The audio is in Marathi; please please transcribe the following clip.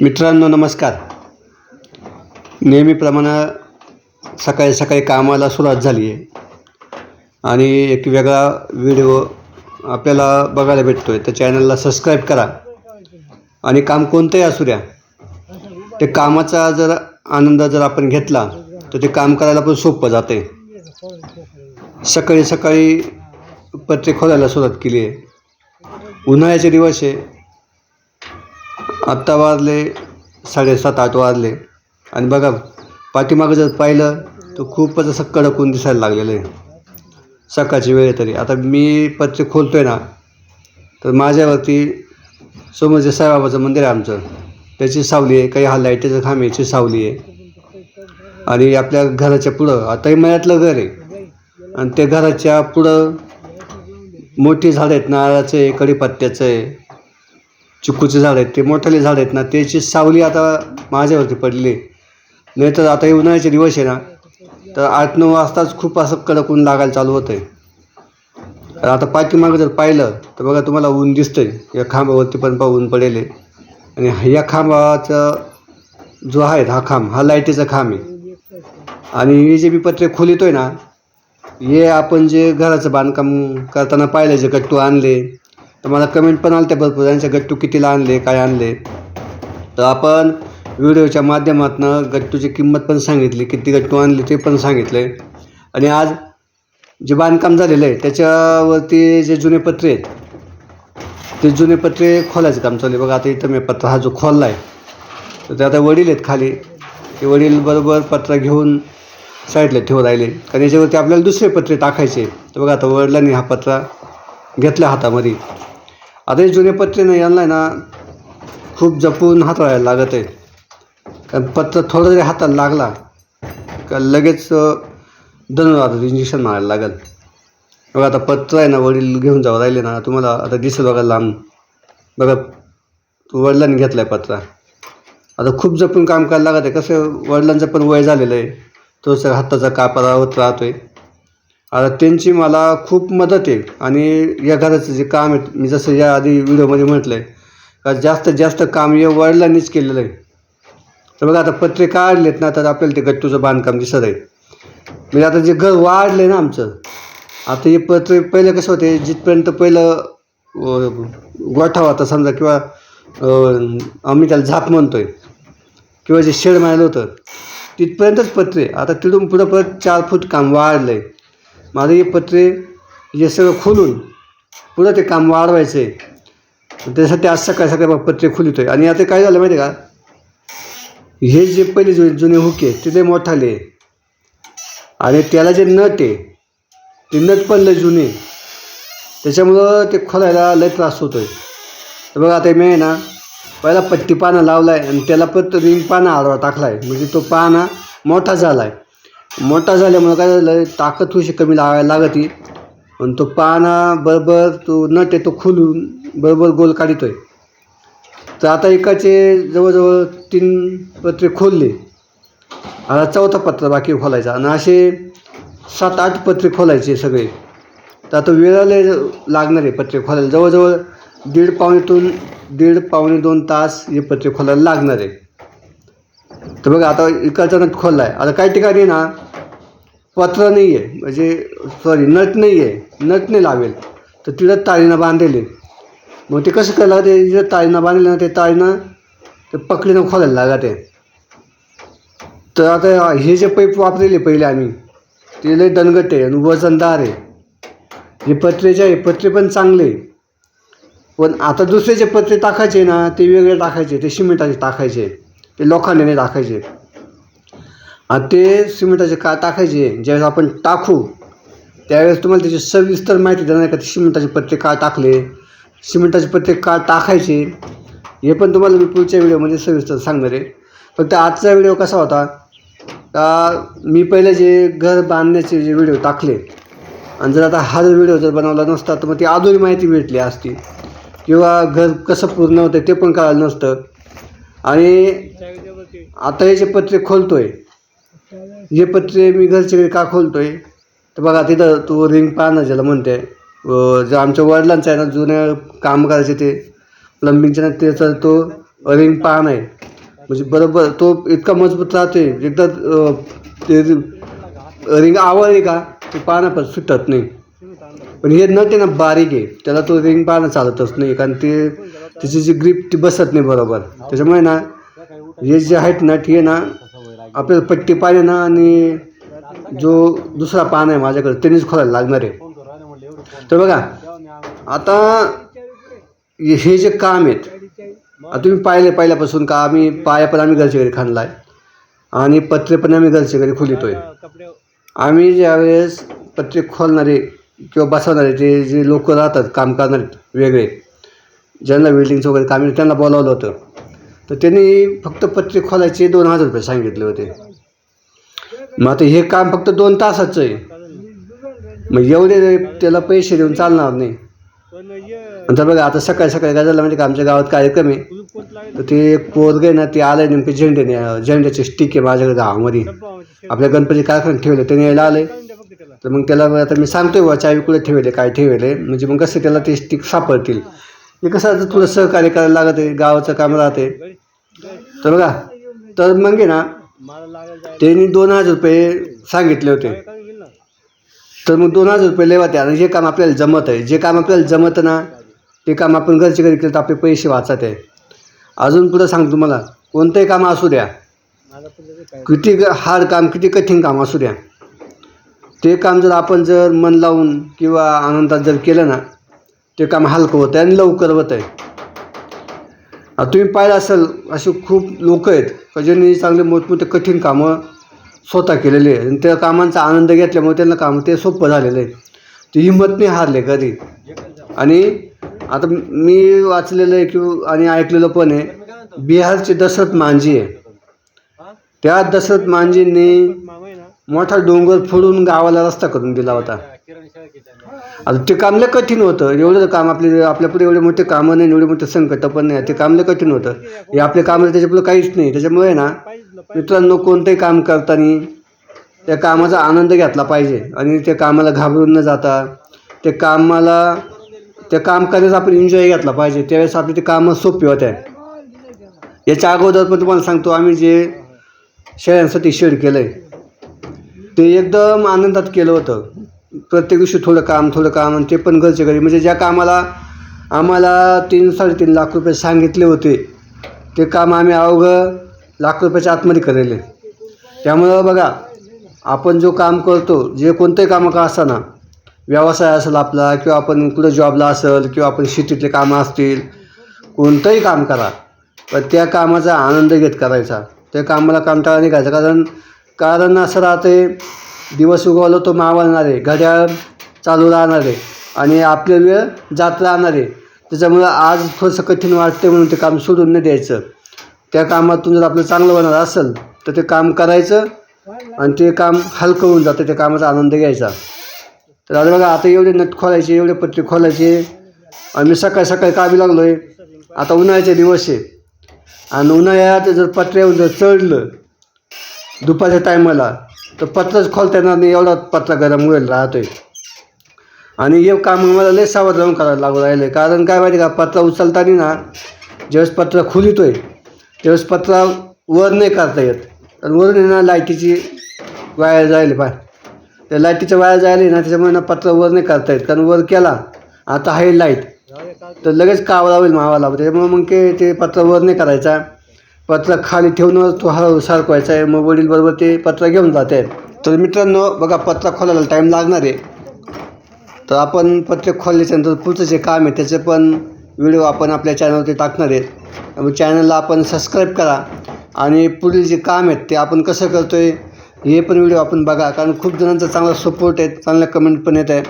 मित्रांनो नमस्कार. नेहमीप्रमाणे सकाळी सकाळी कामाला सुरुवात झाली आहे. आणि एक वेगळा व्हिडिओ आपल्याला बघायला भेटतो आहे त्या चॅनलला सबस्क्राईब करा. आणि काम कोणतंही असू द्या ते कामाचा जर आनंद जर आपण घेतला तर ते काम करायला पण सोपं जाते सकाळी सकाळी पत्रे खोलायला सुरुवात केली आहे. उन्हाळ्याचे दिवस आहे. आत्ता वाजले साडेसात आठ वाजले. आणि बघा पाठीमागं जर पाहिलं तर खूपच असं कडकून दिसायला लागलेलं आहे. सकाळची वेळ तरी. आता मी पत्रे खोलतो आहे ना तर माझ्यावरती समोर जे साईबाबाचं मंदिर आहे आमचं. त्याची सावली आहे काही हा लाईटीचं खांब याची सावली आहे. आणि आपल्या घराच्या पुढं आताही मळ्यातलं घर आहे. आणि त्या घराच्या पुढं मोठी झाडं आहेत नारळाचं आहे कडीपत्त्याचं आहे. चिकूचे झाड आहेत ते मोठाले झाड आहेत ना त्याची सावली आता माझ्यावरती पडली. नाही तर आता हे उन्हाळ्याचे दिवस आहे ना तर आठ नऊ वाजताच खूप असं कडक ऊन लागायला चालू होतं आहे आता पाठीमागं जर पाहिलं तर बघा तुम्हाला ऊन दिसतंय. या खांबावरती पण पा ऊन पडेल. आहे. आणि या खांबाचा जो आहे हा खांब हा लाईटीचा खांब आहे. आणि हे जे मी पत्रे खोलितोय ना हे आपण जे घराचं बांधकाम करताना पाहिलं जे गट्टू आणले तर मला कमेंट पण आलं त्या भरपूर त्यांच्या गट्टू कितीला आणले काय आणले? तर आपण व्हिडिओच्या माध्यमातून गट्टूची किंमत पण सांगितली. किती गट्टू आणले ते पण सांगितले. आणि आज जे बांधकाम झालेलं आहे त्याच्यावरती जे जुने पत्रे आहेत ते जुने पत्रे खोलायचं काम चालू आहे. बघा आता इथं मी पत्रा हा जो खोलला आहे तर ते आता वडील आहेत खाली. ते वडील बरोबर पत्रा घेऊन साईडला ठेवून राहिले. कारण याच्यावरती आपल्याला दुसरे पत्रे टाकायचे तर बघा आता वडिलांनी हा पत्रा घेतला हातामध्ये. आता हे जुने पत्रे नाही यांना आहे ना खूप जपून हाताळायला लागत आहे. कारण पत्र थोडं जरी हाताला लागला का लगेच धनुर्वादात इंजेक्शन मारायला लागेल. बघा आता पत्र आहे ना वडील घेऊन जावं राहिले ना तुम्हाला आता दिसेल बघा लांब. बघा वडिलांनी घेतला आहे पत्रा. आता खूप जपून काम करायला लागत आहे. कसं वडिलांचं पण वय झालेलं आहे. तोच हाताचा कापारा होत राहतो आहे त्यांची मला खूप मदत आहे. आणि या घराचं जे काम आहे मी जसं या आधी व्हिडिओमध्ये म्हटलं आहे का जास्तीत जास्त काम या वडिलांनीच केलेलं आहे. तर बघा आता पत्रे काढलेत ना तर आपल्याला ते गट्टूचं बांधकाम दिसत आहे. म्हणजे आता जे घर वाढलं आहे ना आमचं आता हे पत्रे पहिलं कसं होते जिथपर्यंत पहिलं गोठा होता समजा किंवा आम्ही त्याला झाप म्हणतो आहे किंवा जे शेड मारलं होतं तिथपर्यंतच पत्रे. आता तिथून पुढं परत चार फूट काम वाढलं आहे माझं हे पत्रे हे सगळं खोलून पुढं ते काम वाढवायचं. आहे त्यासाठी आज सकाळी सकाळी पत्रे पत्रे आहे आणि आता काय झालं माहिती का? हे जे पहिले जुने जुने हुके ते लय मोठाले आणि त्याला जे नट आहे ते नट पण लय जुने आहे. त्याच्यामुळं ते खोलायला लय त्रास होतोय. तर बघा आता मी आहे ना पहिला पट्टी पाना लावला आहे आणि त्याला पत्त रिंग पाना आडवा टाकला आहे म्हणजे तो पाना मोठा झाला आहे मोठा झाल्यामुळं काय झालं ताकद थोडीशी कमी लावायला लागती. आणि तो पाना बरोबर तो नट आहे तो खुलून बरोबर गोल काढतोय. तर आता एकाचे जवळजवळ तीन पत्रे खोलले. आता चौथा पत्र बाकी खोलायचा. आणि असे सात आठ पत्रे खोलायचे सगळे. तर आता वेळाला लागणार आहे पत्रे खोलायला. जवळजवळ दीड पावणेतून दीड पावणे दोन तास हे पत्रे खोलायला लागणार आहे. तर बघा आता इकडचा नट खोलला आहे आता काही ठिकाणी ना पत्र नाही आहे म्हणजे सॉरी नट नाही आहे नट नाही लावेल. तर तिथं ताळीनं बांधलेले. मग ते कसं करायला लागते? जिथं ताळीनं बांधले ना ते ताळीनं ते पकडीनं खोलायला लागत. ते तर आता हे जे पैप वापरले पहिले आम्ही ते लय दणगट आहे आणि वजनदार आहे. हे पत्रे जे आहे पत्रे पण चांगले पण आता दुसरे जे पत्रे टाकायचे ना ते वेगळे टाकायचे ते सिमेंटाचे टाकायचे ते लोखंडाने टाकायचे. आणि ते सिमेंटाचे का टाकायचे ज्यावेळेस आपण टाकू त्यावेळेस तुम्हाला त्याची सविस्तर माहिती देणार का? ते सिमेंटाचे पत्रे का टाकले. सिमेंटाचे पत्रे का टाकायचे. हे पण तुम्हाला मी पुढच्या व्हिडिओमध्ये सविस्तर सांगणार आहे. फक्त आजचा व्हिडिओ कसा होता? का मी पहिले जे घर बांधण्याचे जे व्हिडिओ टाकले आणि जर आता हा जर व्हिडिओ जर बनवला नसता तर मग ती अधुरी माहिती भेटली असती. किंवा घर कसं पूर्ण होतं ते पण कळालं नसतं. आणि आता हे जे पत्रे खोलतो आहे हे पत्रे मी घरच्याकडे घरी का खोलतोय तर बघा तिथं तो रिंग पाहणं ज्याला म्हणते जो आमच्या वडिलांचं आहे ना जुन्या काम करायचे ते प्लंबिंगच्या ना त्याचा तो रिंग पाहणं आहे. म्हणजे बरोबर तो इतका मजबूत राहते एकदा ते रिंग आवडली का ते पाहणं पण सुटत नाही. पण हे नट आहे ना बारीक आहे त्याला तो रिंग पाहणं चालतच नाही कारण ते त्याची जी ग्रीप ती बसत नाही बरोबर. त्याच्यामुळे ना हे जे आहेत नट हे ना आपल्याला पट्टी पाहिजे ना आणि जो दुसरा पान आहे माझ्याकडे त्यांनीच खोलायला लागणार आहे. तर बघा आता हे जे काम आहेत आता तुम्ही पाहिले पहिल्यापासून का आम्ही पाया पण आम्ही घरच्या घरी खाणला आहे आणि पत्रे पण आम्ही घरच्या घरी खोलितोय. आम्ही ज्यावेळेस पत्रे खोलणारे किंवा बसवणारे ते जे लोक राहतात काम करणारे वेगळे ज्यांना वेल्डिंगचं वगैरे काम आहे, त्यांना बोलावलं होतं. तर त्यांनी फक्त पत्रे खोलायचे दोन हजार रुपये सांगितले होते. मग आता हे काम फक्त दोन तासाचं आहे. मग एवढे त्याला पैसे देऊन चालणार नाही. नंतर बघा आता सकाळी सकाळी काय झालं म्हणजे का? आमच्या गावात कार्यक्रम आहे. तर ते पोरग आहे ना ते आलंय नेमके झेंडे झेंड्याचे स्टिक आहे माझ्याकडे गावामध्ये आपल्या गणपती कारखान्यात ठेवले त्याने यायला आले तर मग त्याला आता मी सांगतोय बा चावी कुठे ठेवले? काय ठेवले? म्हणजे मग कसं त्याला ते स्टिक सापडतील. हे कसं आता तुला सहकार्य करायला लागत आहे गावाचं काम राहते तर बघा तर मग आहे ना त्यांनी दोन हजार रुपये सांगितले होते. तर मग दोन हजार रुपये लेवा त्या आणि जे काम आपल्याला जमत आहे जे काम आपल्याला जमत ना ते काम आपण घरचे घरी केलं तर आपले पैसे वाचत आहे. अजून पुढं सांगतो तुम्हाला कोणतंही काम असू द्या. किती ग- हार्ड काम किती कठीण काम असू द्या. ते काम जर आपण जर मन लावून किंवा आनंदात जर केलं ना ते काम हलकं होतं आहे आणि लवकर होतं आहे तुम्ही पाहिलं असेल असे खूप लोक आहेत का ज्यांनी चांगले मोठमोठे कठीण कामं स्वतः केलेले आहे आणि त्या कामांचा आनंद घेतल्यामुळे त्यांना काम ते सोपं झालेलं आहे. ते हिंमत नाही हारले कधी. आणि आता मी वाचलेलं आहे किंवा आणि ऐकलेलं पण आहे बिहारचे दशरथ मांझी आहे. त्या दशरथ मांझींनी मोठा डोंगर फोडून गावाला रस्ता करून दिला होता. आता ते काम लय कठीण होतं. एवढं काम आपले आपल्यापुढे एवढे मोठे कामं नाही एवढे मोठे संकट पण नाही. ते काम लय कठीण होतं. हे आपल्या कामाला त्याच्यापुढे काहीच नाही. त्याच्यामुळे ना मित्रांनो कोणतंही काम करताना त्या कामाचा आनंद घेतला पाहिजे आणि त्या कामाला घाबरून न जाता ते कामाला ते काम करायचं आपण एन्जॉय घेतला पाहिजे. त्यावेळेस आपली ते कामं सोपी होत्या. याच्या अगोदर पण तुम्हाला सांगतो आम्ही जे शेळ्यांसाठी शेड केलं आहे ते एकदम आनंदात केलं होतं. प्रत्येक दिवशी थोडं काम थोडं काम आणि ते पण घरचे घरी. म्हणजे ज्या कामाला आम्हाला तीन साडेतीन लाख रुपये सांगितले होते ते काम आम्ही अवघं लाख रुपयाच्या आतमध्ये करेले. त्यामुळं बघा आपण जो काम करतो जे कोणतंही कामं का असताना व्यवसाय असेल आपला किंवा आपण कुठं जॉबला असेल किंवा आपण शेतीतले कामं असतील कोणतंही काम करा पण त्या कामाचा आनंद घेत करायचा. त्या कामाला कंटाळा नाही करायचा कारण कारण असं राहते दिवस उगवलो तो मावळणार आहे घड्याळ चालू राहणार आहे आणि आपल्या वेळ जात राहणार आहे. त्याच्यामुळं आज थोडंसं कठीण वाटते म्हणून ते काम सोडून नाही द्यायचं. त्या कामातून जर आपलं चांगलं होणार असेल तर ते काम करायचं आणि ते काम हलकं होऊन जातं त्या कामाचा आनंद घ्यायचा. तर आता बघा आता एवढे नट खोलायचे एवढे पत्रे खोलायचे. आणि मी सकाळी सकाळी कामी लागलो आहे आता उन्हाळ्याचे दिवस आहे. आणि उन्हाळ्यात जर पत्र्यावर जर चढलं दुपारच्या टायमाला तर पत्रच खोलता येणार नाही एवढा पत्रा गरम होईल राहतोय. आणि हे काम मला लय सावध राहून करायला लागू राहिलं. आहे कारण काय माहिती का पत्रा उचलताना ना ज्यावेळेस पत्रा आहे त्यावेळेस पत्रा वर नाही करता येत. कारण वरून आहे ना लाईटीची वायर जायला पाय त्या लाईटीच्या वायर जायला ना त्याच्यामुळे ना पत्रा वर नाही करता येत. कारण वर केला आता आहे लाइट. तर लगेच कावला होईल मावाला. त्याच्यामुळे मग ते पत्रा वर नाही करायचा. पत्रा खाली ठेवून तो हळूहळू सारखवायचा आहे. मग वडील बरोबर ते पत्रा घेऊन जाते. तर मित्रांनो बघा पत्रा खोलायला टाईम लागणार आहे. तर आपण पत्रे खोलल्याच्यानंतर पुढचं जे काम आहे त्याचे पण व्हिडिओ आपण आपल्या चॅनलवरती टाकणार आहेत त्यामुळे चॅनलला आपण सबस्क्राईब करा. आणि पुढील जे काम आहेत ते आपण कसं करतो आहे हे पण व्हिडिओ आपण बघा. कारण खूप जणांचा चांगला सपोर्ट आहे चांगल्या कमेंट पण येत आहे.